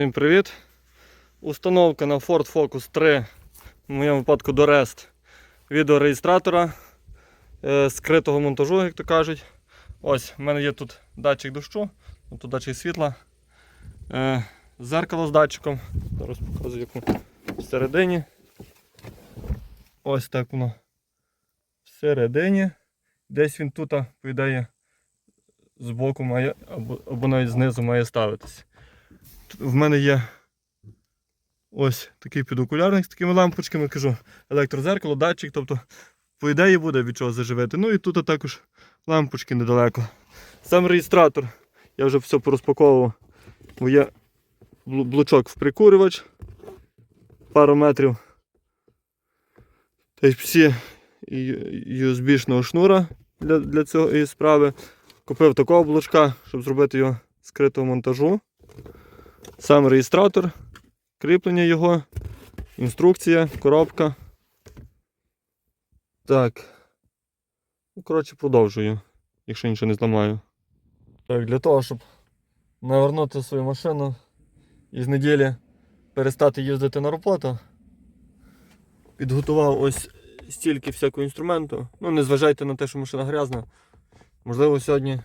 Всім привіт! Установка на Ford Focus 3, в моєму випадку до REST відеореєстратора е, скритого монтажу, як то кажуть. Ось, в мене є тут датчик дощу, тут датчик світла, е, зеркало з датчиком. Зараз показую, як всередині. Ось так воно всередині. Десь він тут, по ідеї, збоку має, або, або навіть знизу має ставитись. В мене є ось такий підокулярник з такими лампочками, кажу, електрозеркало, датчик, тобто, по ідеї буде від чого заживити. Ну і тут також лампочки недалеко. Сам реєстратор, я вже все порозпаковував. Бо є блочок в прикурювач, пару метрів. Type-C і USB-шного шнура для, для цієї справи. Купив такого блочка, щоб зробити його скритого монтажу. Сам реєстратор, кріплення його, інструкція, коробка. Так. Ну, коротше, продовжую, якщо нічого не зламаю. Так, для того, щоб навернути свою машину і з неділі перестати їздити на роботу, підготував ось стільки всякого інструменту. Ну, не зважайте на те, що машина грязна. Можливо, сьогодні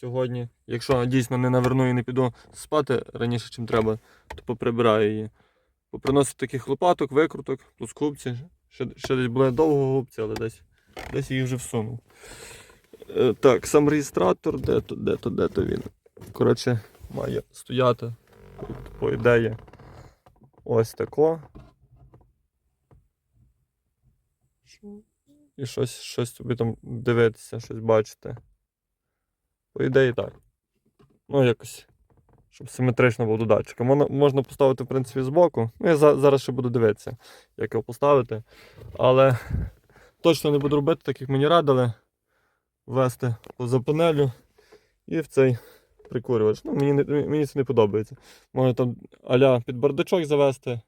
сьогодні, якщо дійсно не наверну і не піду спати раніше, ніж треба, то поприбираю її. Поприносив таких лопаток, викруток, плоскубці. Ще, ще десь були довго губці, але десь, десь її вже всунув. Е, так, сам реєстратор, де то, де то, де то він. Коротше, має стояти, тут, по ідеї, ось тако. І щось, щось собі там дивитися, щось бачити. По ідеї так. Ну, якось. Щоб симетрично був до датчика. Можна, поставити, в принципі, збоку. Ну, я за, зараз ще буду дивитися, як його поставити. Але точно не буду робити, так як мені радили. Ввести поза панелю і в цей прикурювач. Ну, мені, мені це не подобається. Можна там аля під бардачок завести.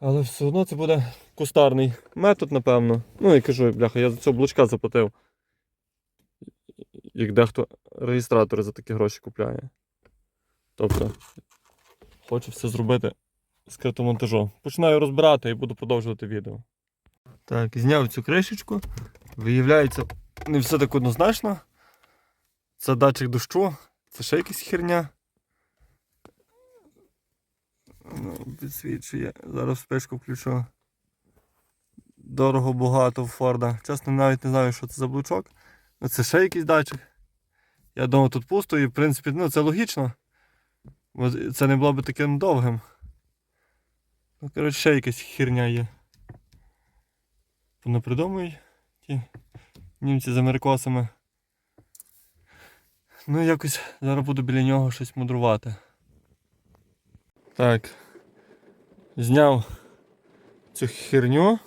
Але все одно це буде кустарний метод, напевно. Ну і кажу, бляха, я за цього блочка заплатив як дехто реєстратори за такі гроші купляє. Тобто, хочу все зробити скритомонтажом. Починаю розбирати і буду продовжувати відео. Так, зняв цю кришечку. Виявляється, не все так однозначно. Це датчик дощу, це ще якась херня. Ну, Підсвічує. Зараз спишку включу. Дорого багато в Форда. Чесно, навіть не знаю, що це за блочок. Ну, це ще якийсь датчик. Я думаю, тут пусто і в принципі ну, це логічно. Бо це не було б таким довгим. Ну, коротше, ще якась херня є. Понапридумують ті німці з америкосами. Ну, якось зараз буду біля нього щось мудрувати. Так. Зняв цю херню.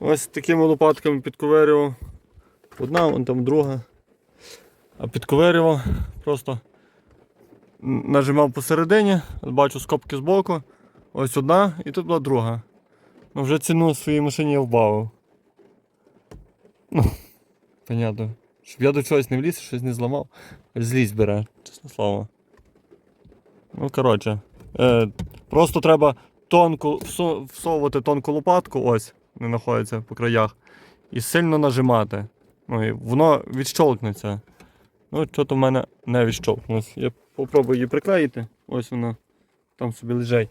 Ось такими лопатками підковирював. Одна, вон там друга. А підковирював, просто нажимав посередині, бачу скобки збоку. Ось одна і тут була друга. Ну вже ціну своїй машині я вбавив. Ну, понятно. Щоб я до чогось не вліз, щось не зламав. Злість бере, чесне слово. Ну, коротше. Е, просто треба тонку всовувати тонку лопатку, ось, не знаходиться по краях, і сильно нажимати. Ну і воно відщолкнеться. Ну, що то в мене не відщолкнулося. Я попробую її приклеїти. Ось воно там собі лежить.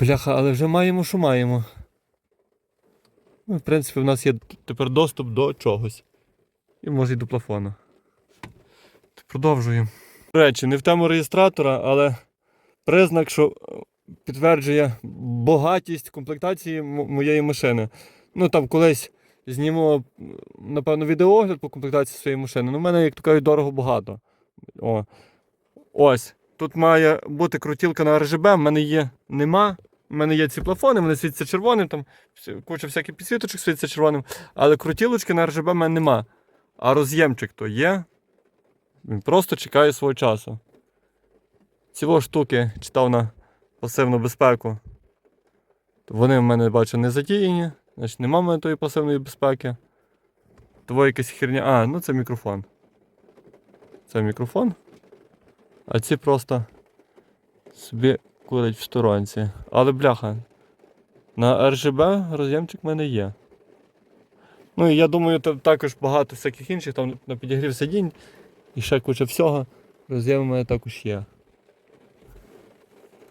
Бляха, але вже маємо, що маємо. Ну, в принципі, в нас є тепер доступ до чогось. І може й до плафона. Продовжуємо. До речі, не в тему реєстратора, але признак, що е, підтверджує багатість комплектації моєї машини. Ну там колись зніму, напевно, відеоогляд по комплектації своєї машини. Ну, в мене, як то кажуть, дорого багато. О. Ось. Тут має бути крутілка на РЖБ, в мене є нема. У мене є ці плафони, вони світяться червоним, там куча всяких підсвіточок світиться червоним, але крутілочки на РЖБ в мене нема. А роз'ємчик то є. Він просто чекає свого часу. Ці штуки читав на пасивну безпеку. Вони в мене бачу не задіяні, значить нема в мене тої пасивної безпеки. Того якась херня. А, ну це мікрофон. Це мікрофон. А ці просто собі курять в сторонці. Але бляха, на РЖБ роз'ємчик в мене є. Ну і я думаю, там також багато всяких інших, там на підігрів сидінь і ще куча всього. Роз'єм у мене також є.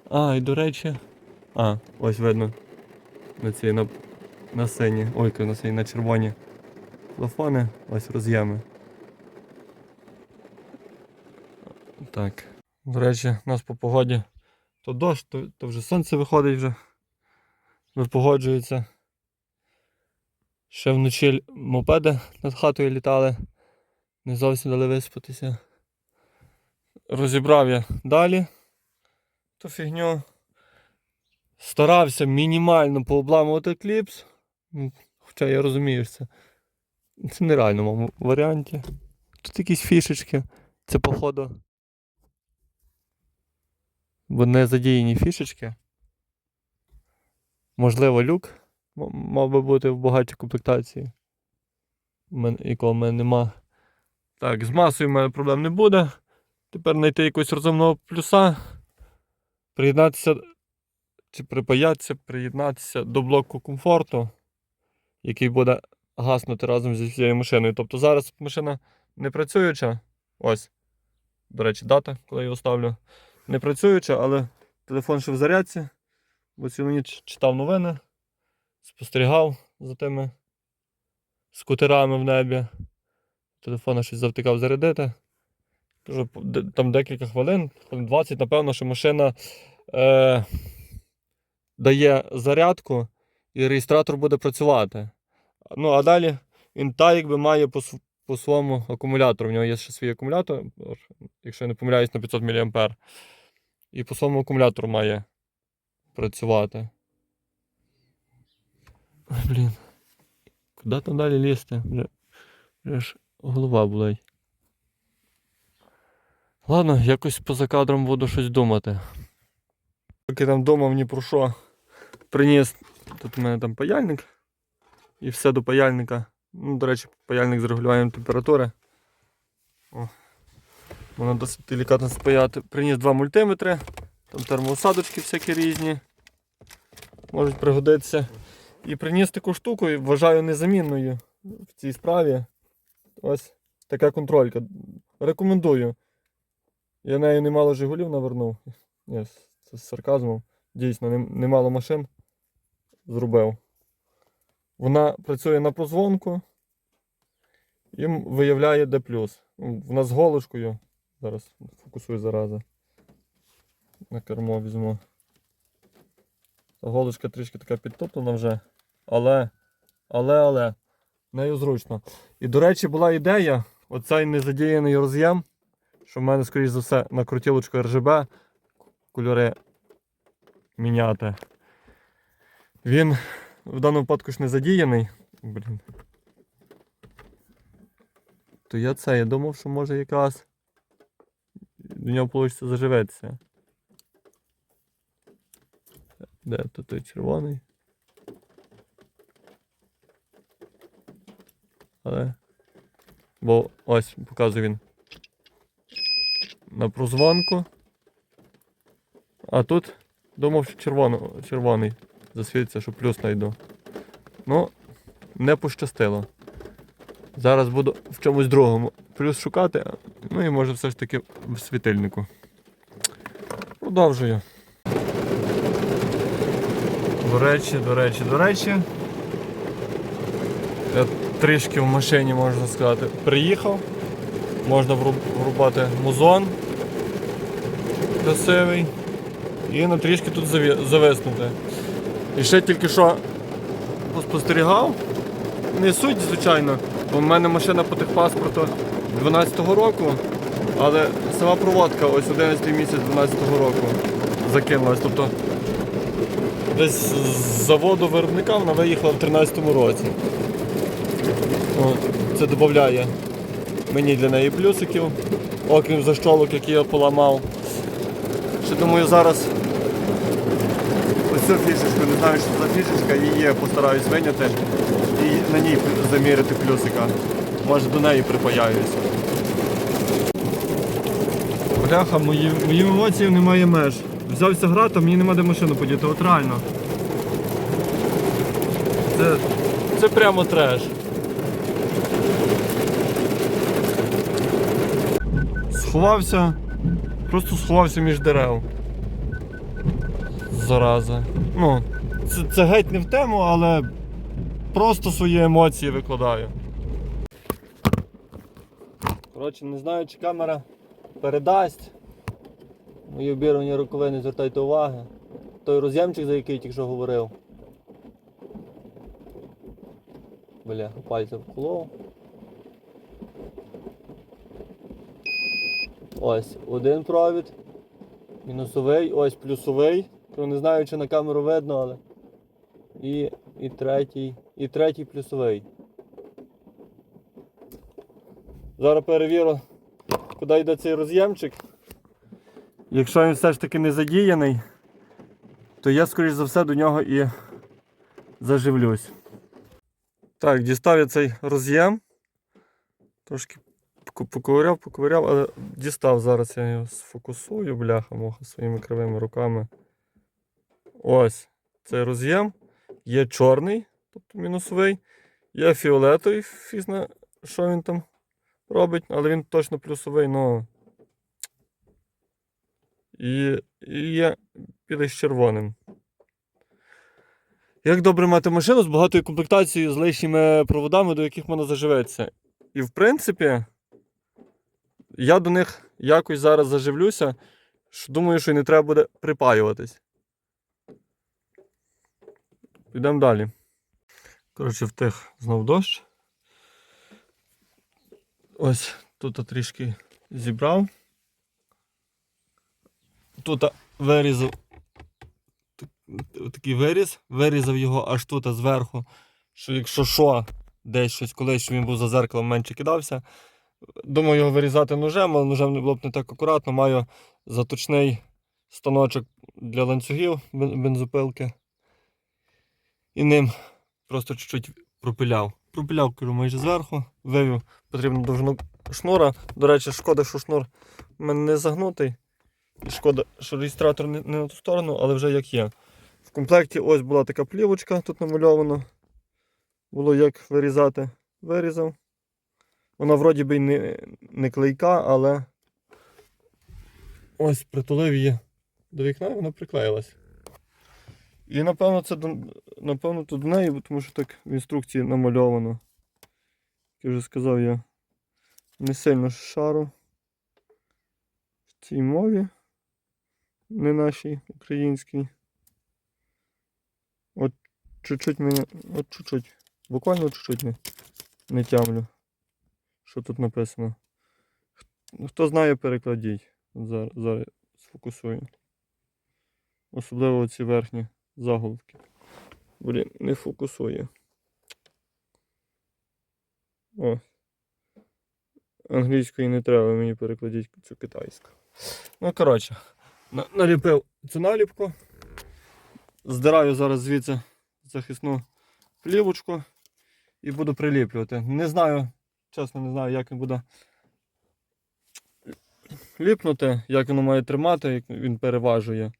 А, і до речі. А, ось видно. На цій на, на сині. Ой, на сині, на червоні плафони, ось роз'єми. Так. До речі, у нас по погоді то дощ, то, то вже сонце виходить вже. Випогоджується. Ще вночі мопеди над хатою літали. Не зовсім дали виспатися. Розібрав я далі ту фігню. Старався мінімально пообламувати кліпс. Ну, Хоча я розумію, що це, це нереально в варіанті. Тут якісь фішечки. Це походу. Бо не задіяні фішечки. Можливо, люк мав би бути в багатій комплектації. Якого в мене нема. Так, з масою в мене проблем не буде. Тепер знайти якогось розумного плюса. Приєднатися чи припаятися, приєднатися до блоку комфорту, який буде гаснути разом зі всією машиною. Тобто зараз машина не працююча. Ось. До речі, дата, коли я його ставлю. Не працююча, але телефон ще в зарядці. Бо цілу ніч читав новини, спостерігав за тими скутерами в небі. Телефона щось завтикав зарядити. Де- там декілька хвилин 20, напевно, що машина е, дає зарядку і реєстратор буде працювати. Ну, а далі він та якби має по, по своєму акумулятору. В нього є ще свій акумулятор, якщо я не помиляюсь, на 500 мА. І по своєму акумулятору має працювати. Блін. Куди там далі лізти? Вже, ж голова болить. Ладно, якось поза кадром буду щось думати. Поки там думав ні про що. Приніс. Тут у мене там паяльник. І все до паяльника. Ну, до речі, паяльник з регулюванням температури. О. Воно досить делікатно спаяти. Приніс два мультиметри. Там термоусадочки всякі різні. Можуть пригодитися. І приніс таку штуку, і вважаю незамінною в цій справі. Ось така контролька. Рекомендую. Я нею немало Жигулів навернув. Ні, це з сарказмом. Дійсно, немало машин зробив. Вона працює на прозвонку і виявляє де плюс. Вона з голочкою. Зараз фокусую зараза. На кермо візьму. Голочка трішки така підтоплена вже. Але, але, але, нею зручно. І, до речі, була ідея, оцей незадіяний роз'єм, що в мене, скоріш за все, на крутілочку RGB кольори міняти. Він в даному випадку ж не задіяний. Блін. То я це, я думав, що може якраз до нього вийде заживеться. Де тут той червоний? Але. Бо ось показує він. На прозвонку. А тут думав, що червоно, червоний засвітиться, що плюс знайду. Ну, не пощастило. Зараз буду в чомусь другому плюс шукати, ну і може все ж таки в світильнику. Продовжую. До речі, до речі, до речі. Я трішки в машині, можна сказати, приїхав. Можна врубати музон красивий. І на трішки тут зависнути. І ще тільки що поспостерігав. Не суть, звичайно, бо в мене машина по техпаспорту 12-го року, але сама проводка ось 11 місяць 12-го року закинулась. Тобто десь з заводу виробника вона виїхала в 13-му році. О, це додає мені для неї плюсиків, окрім защолок, які я поламав. Ще думаю, зараз цю фішечку, не знаю, що за фішечка, її постараюсь виняти і на ній заміряти плюсика. Може до неї припаяюся. Бляха, мої, моїм емоціям немає меж. Взявся грати, мені нема де машину подіти, от реально. Це, це прямо треш. Сховався, просто сховався між дерев. Зараза. Ну, це, це геть не в тему, але просто свої емоції викладаю. Коротше, не знаю, чи камера передасть. Мої обірвані роковини, звертайте уваги. Той роз'ємчик, за який я тільки що говорив. Бля, пальця вколов. Ось один провід. Мінусовий, ось плюсовий. То не знаю, чи на камеру видно, але. І, і третій. І третій плюсовий. Зараз перевірю, куди йде цей роз'ємчик. Якщо він все ж таки не задіяний, то я, скоріш за все, до нього і заживлюсь. Так, дістав я цей роз'єм. Трошки поковиряв, поковиряв, але дістав зараз я його сфокусую, бляха, муха своїми кривими руками. Ось цей роз'єм. Є чорний, тобто мінусовий, є фіолетовий, фізна, що він там робить, але він точно плюсовий, ну. І, і є білий з червоним. Як добре мати машину з багатою комплектацією, з лишніми проводами, до яких можна заживеться. І в принципі, я до них якось зараз заживлюся, що думаю, що й не треба буде припаюватись. Підемо далі. Коротше, втих знов дощ. Ось тут трішки зібрав. Тут вирізав такий виріз, вирізав його аж тут зверху, що якщо що, десь щось колись, що він був за зеркалом менше кидався. Думаю його вирізати ножем, але ножем не було б не так акуратно. Маю заточний станочок для ланцюгів бензопилки. І ним просто чуть-чуть пропиляв. Пропиляв, кажу, майже зверху, вивів потрібну довжину шнура. До речі, шкода, що шнур в мене не загнутий. І шкода, що реєстратор не, на ту сторону, але вже як є. В комплекті ось була така плівочка, тут намальовано. Було як вирізати. Вирізав. Вона вроді би не, не клейка, але ось притулив її до вікна і вона приклеїлась. І напевно це напевно, то до неї, тому що так в інструкції намальовано. Як я вже сказав, я не сильно шару в цій мові, не нашій українській. От чуть-чуть мене, от чуть-чуть, буквально чуть-чуть не, не тямлю, що тут написано. Хто знає, перекладіть. Зараз, зараз сфокусую. Особливо ці верхні заголовки. Блін, не фокусує. О. Англійської не треба, мені перекладіть цю китайську. Ну, коротше, на- наліпив цю наліпку. Здираю зараз звідси захисну плівочку і буду приліплювати. Не знаю, чесно не знаю, як він буде ліпнути, як воно має тримати, як він переважує.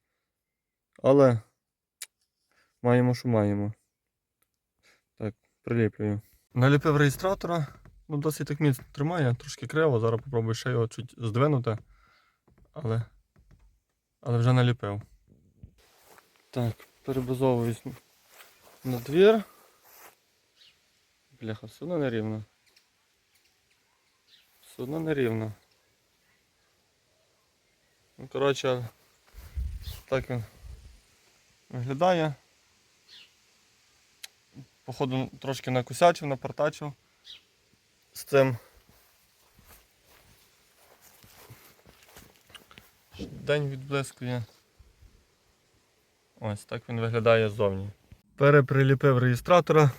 Але маємо, що маємо. Так, приліплюю. Наліпив реєстратора. Ну, досить так міцно тримає, трошки криво, зараз попробую ще його чуть здвинути. Але, але вже наліпив. Так, перебазовуюсь на двір. Бляха, все одно нерівно. Все одно нерівно. Ну, коротше, так він виглядає. Походу трошки накусячив, напортачив з цим. День відблискує. Ось так він виглядає ззовні. Переприліпив реєстратора.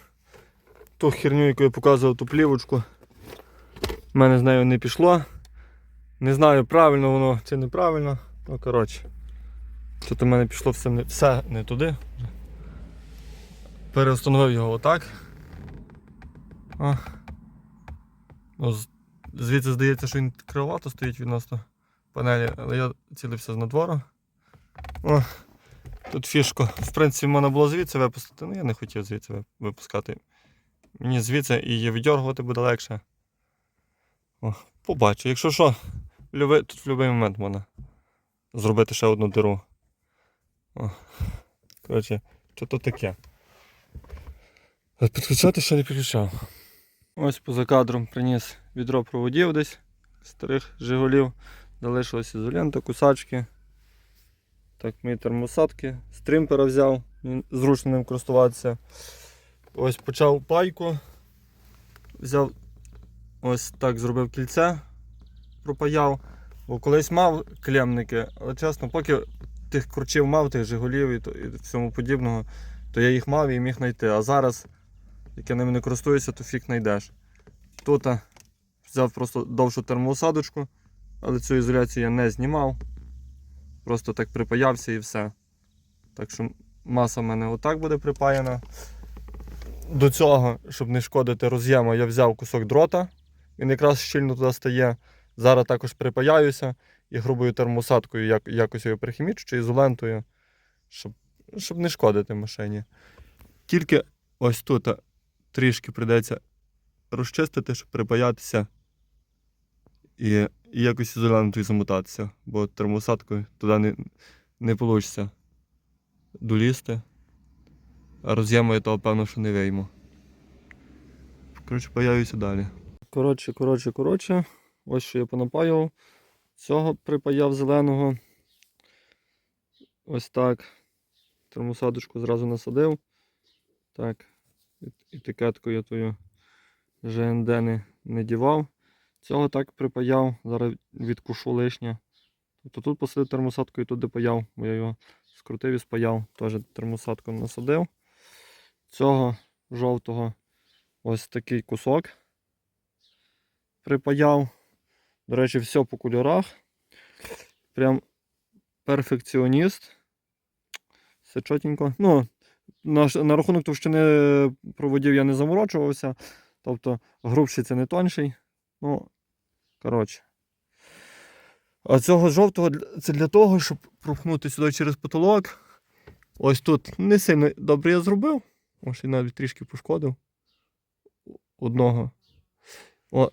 Ту херню, яку я показував, ту плівочку. У мене з нею не пішло. Не знаю, правильно воно чи неправильно. Ну, коротше. Тут у мене пішло все не, все не туди. Переустановив його отак. О. Ну, звідси здається, що він кривовато стоїть відносно панелі, але я цілився з надвору. О, тут фішку. В принципі, можна було звідси випустити, але я не хотів звідси випускати. Мені звідси її видьоргувати буде легше. О, побачу. Якщо що, люби- тут в будь-який момент можна зробити ще одну диру. О. Коротше, що то таке. А Підключати ще не підключав. Ось поза кадром приніс відро проводів десь старих Жигулів. Залишилась ізолента, кусачки. Так, мої термосадки. Стримпера взяв, зручно ним користуватися. Ось почав пайку. Взяв ось так зробив кільце, пропаяв. Бо колись мав клемники, але чесно, поки тих кручів мав, тих Жигулів і, і всьому подібного, то я їх мав і міг знайти. А зараз, як я ними не користуюся, то фіг знайдеш. Тут а, взяв просто довшу термоусадочку, але цю ізоляцію я не знімав. Просто так припаявся і все. Так що маса в мене отак буде припаяна. До цього, щоб не шкодити роз'єму, я взяв кусок дрота. Він якраз щільно туди стає. Зараз також припаяюся і грубою термосадкою як, якось його прихімічу чи ізолентою, щоб, щоб не шкодити машині. Тільки ось тут а, трішки прийдеться розчистити, щоб припаятися і, і якось ізолентою замотатися, бо термосадкою туди не, не вийде долізти. А роз'єму я того, певно, що не вийму. Коротше, паяюся далі. Коротше, коротше, коротше. Ось що я понапаював. Цього припаяв зеленого. Ось так. Термосадочку зразу насадив. Так. Ет- Етикетку я тою ЖНД не, не дівав. Цього так припаяв. Зараз відкушу лишнє. Тобто тут посадив термосадку і тут паяв, бо я його скрутив і спаяв. Теж термосадку насадив. Цього жовтого ось такий кусок припаяв. До речі, все по кольорах. Прям перфекціоніст. Все чотенько. Ну, на, на рахунок товщини проводів я не заморочувався. Тобто грубший це не тонший. Ну, коротше. А цього жовтого це для того, щоб пропхнути сюди через потолок. Ось тут не сильно добре я зробив. Ось і навіть трішки пошкодив одного. О,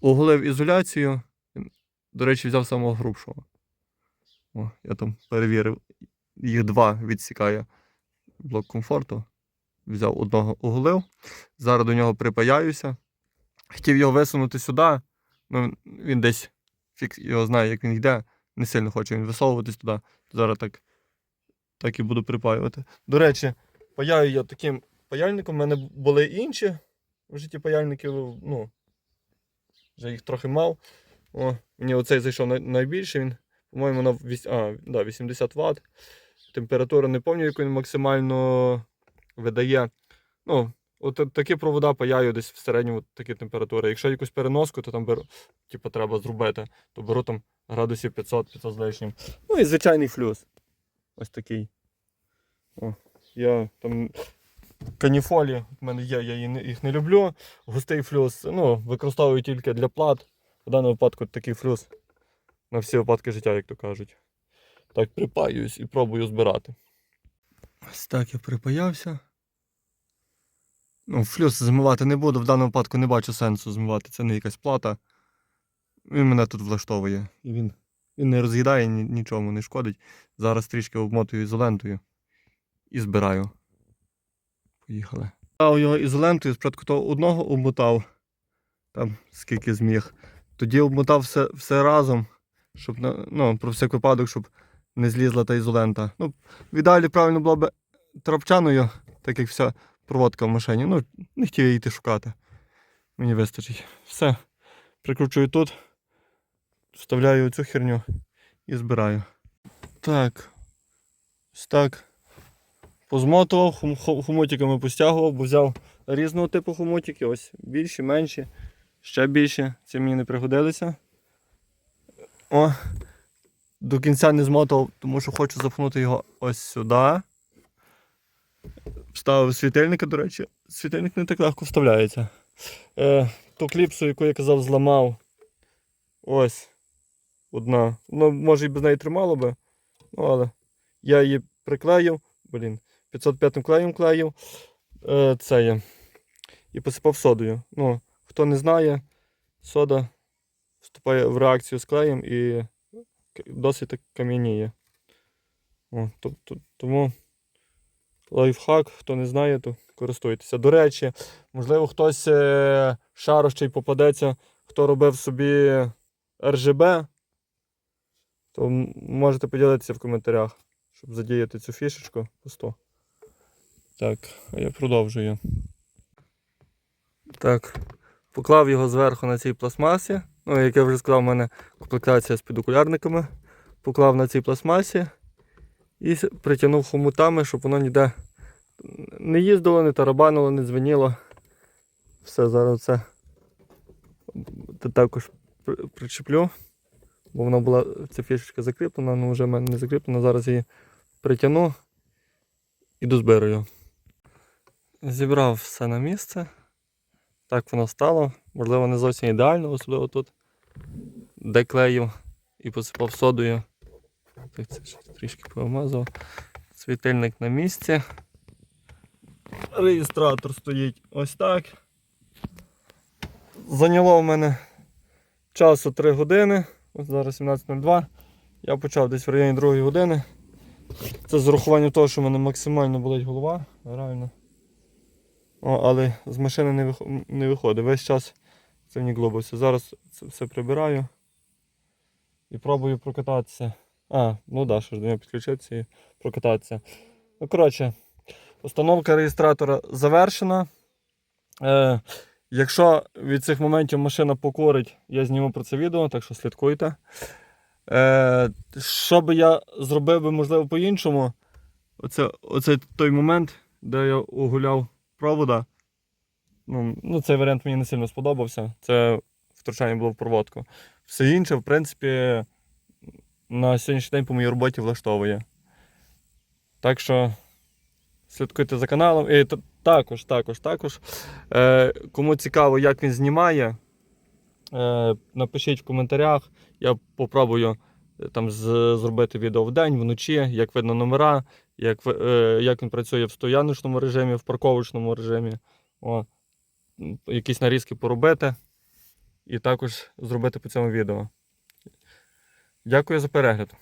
оголив ізоляцію. До речі, взяв самого грубшого. О, я там перевірив. Їх два відсікає блок комфорту. Взяв одного оголив. Зараз до нього припаяюся. Хотів його висунути сюди. Ну, він десь фік його знає, як він йде. Не сильно хоче він висовуватись туди. Зараз так, так і буду припаювати. До речі, паяю я таким паяльником. У мене були інші в житті паяльники, ну, вже їх трохи мав. О, мені оцей зайшов най- найбільше. Він, по-моєму, на віс- а, да, 80 Вт. Температуру не пам'ятаю, яку він максимально видає. Ну, от такі провода паяю десь в середньому такі температури. Якщо якусь переноску, то там беру, типу, треба зробити, то беру там градусів 500, 500 з лишнім. Ну і звичайний флюс. Ось такий. О, я там каніфолі в мене є, я їх не люблю. Густий флюс ну, використовую тільки для плат. В даному випадку такий флюс на всі випадки життя, як то кажуть. Так, припаюсь і пробую збирати. Ось так я припаявся. Ну, флюс змивати не буду, в даному випадку не бачу сенсу змивати. Це не якась плата. Він мене тут влаштовує. І він, він не роз'їдає, ні- нічому не шкодить. Зараз трішки обмотую ізолентою і збираю. Поїхали. Став його ізолентою, спочатку того одного обмотав, там скільки зміг. Тоді обмотав все, все разом, щоб ну, про всяк випадок, щоб не злізла та ізолента. Ну, в ідеалі правильно було б трапчаною, так як вся проводка в машині. Ну, не хотів я йти шукати. Мені вистачить. Все. Прикручую тут, вставляю цю херню і збираю. Так. Ось так позмотував, хум- ху- хомутиками постягував, бо взяв різного типу хомутики, ось більші, менші, ще більші. Ці мені не пригодилися. О, до кінця не змотував, тому що хочу запхнути його ось сюди. Вставив світильника, до речі, світильник не так легко вставляється. Е, ту кліпсу, яку я казав, зламав. Ось. одна. Ну, може і без неї тримало би. Ну, але я її приклеїв. Блін, 505 клеєм клеїв. Е, це є. І посипав содою. Ну, хто не знає, сода вступає в реакцію з клеєм і досить кам'яніє. О, то- то- тому лайфхак, хто не знає, то користуйтеся. До речі, можливо, хтось е, шарощий попадеться, хто робив собі RGB, то можете поділитися в коментарях, щоб задіяти цю фішечку по 100. Так, а я продовжую. Так, поклав його зверху на цій пластмасі. Ну, як я вже сказав, у мене комплектація з підокулярниками. Поклав на цій пластмасі і притягнув хомутами, щоб воно ніде не їздило, не тарабанило, не дзвеніло. Все, зараз це також причеплю, бо вона була ця фішечка закріплена, але вже в мене не закріплена. Зараз її притягну і дозбираю. Зібрав все на місце. Так воно стало. Можливо, не зовсім ідеально, особливо тут, де клеїв і посипав содою. Так це ще трішки помазав. Світильник на місці. Реєстратор стоїть ось так. Зайняло в мене часу 3 години. Ось зараз 17.02. Я почав десь в районі 2 години. Це з урахуванням того, що в мене максимально болить голова. Реально. О, але з машини не виходить. Весь час це в. Зараз це все прибираю і пробую прокататися. А, ну да, що ж до нього підключитися і прокататися. Ну, коротше, установка реєстратора завершена. Е, якщо від цих моментів машина покорить, я зніму про це відео, так що слідкуйте. Е, що би я зробив би, можливо, по-іншому, оце, оце той момент, де я огуляв провода. Ну, ну, цей варіант мені не сильно сподобався. Це втручання було в проводку. Все інше, в принципі, на сьогоднішній день по моїй роботі влаштовує. Так що слідкуйте за каналом. І також, також, також. Е, кому цікаво, як він знімає, е, напишіть в коментарях. Я попробую е, там зробити відео вдень, вночі, як видно номера, як, е, як він працює в стояночному режимі, в парковочному режимі. О, якісь нарізки поробити. І також зробити по цьому відео. Дякую за перегляд.